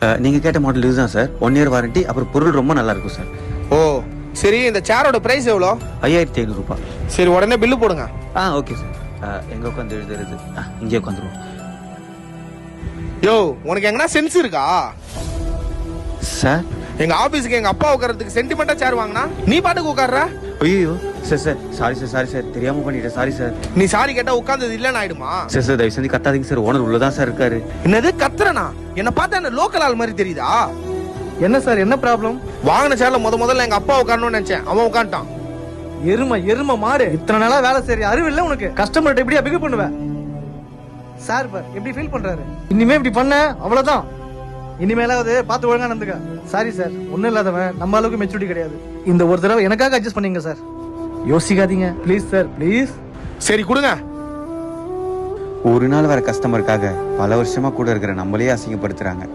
அஹ், நீங்க கேட்ட மாடல் இதுதான் சார் ஒன் இயர் வாரண்டி அப்புறம் பொருள் ரொம்ப நல்லா இருக்கும் சார் ஓ சரி இந்த சேரோட பிரைஸ் எவ்வளோ? ஐயாயிரத்தி ஐநூறு ரூபாய் சரி உடனே பில்லு போடுங்க. ஆ ஓகே சார் எங்க உட்காந்து எழுதுறது இங்கே உட்காந்துருவோம் யோ உனக்கு எங்கன்னா சென்ஸ் இருக்கா? சார் எங்க ஆபீஸ்க்கு எங்க அப்பா உட்கார்றதுக்கு சென்டிமெண்டா சேர் வாங்கினா நீ பாட்டுக்கு உட்கார்ற? ஐயோ sir sir sorry sir sorry sir தெரியாம பண்ணிட்டேன். சாரி சார் நீ சாரி கேட்டா உட்கார்ந்தது இல்லைன்னு ஆயிடுமா? சார் சார் தயவு செஞ்சு கத்தாதீங்க சார் ஓனர் உள்ளதான் சார் இருக்காரு. என்னது? கத்துறனா? என்ன பார்த்தா என்ன லோக்கல் ஆள் மாதிரி தெரியுதா? என்ன சார் என்ன ப்ராப்ளம் வாங்கின சேர்ல முத முதல்ல எங்க அப்பா உட்காரணும்னு நினைச்சேன். அவன் உட்காந்துட்டான் எருமை எருமை மாடு இத்தனை நாளா வேலை சரி அறிவு இல்ல உனக்கு. கஸ்டமர்கிட்ட எப்படியா பிகப் பண்ணுவ? சார் பார் எப்படி ஃபீல் பண்றாரு? இனிமே இப்படி பண்ண? அவ்வளவுதான். இனிமேலாவது பார்த்து ஒழுங்கா நடந்துக்க. சாரி சார் ஒண்ணும் இல்லாதவன். நம்ம அளவுக்கு மெச்சூரிட்டி கிடையாது. இந்த ஒரு தடவை எனக்காக அட்ஜஸ்ட் பண்ணீங்க சார் யோசிக்காதீங்க. ப்ளீஸ் சார் ப்ளீஸ் சரி கொடுங்க. ஒரு நாள் வர கஸ்டமருக்காக பல வருஷமா கூட இருக்கிற நம்மளே அசிங்கப்படுத்துறாங்க.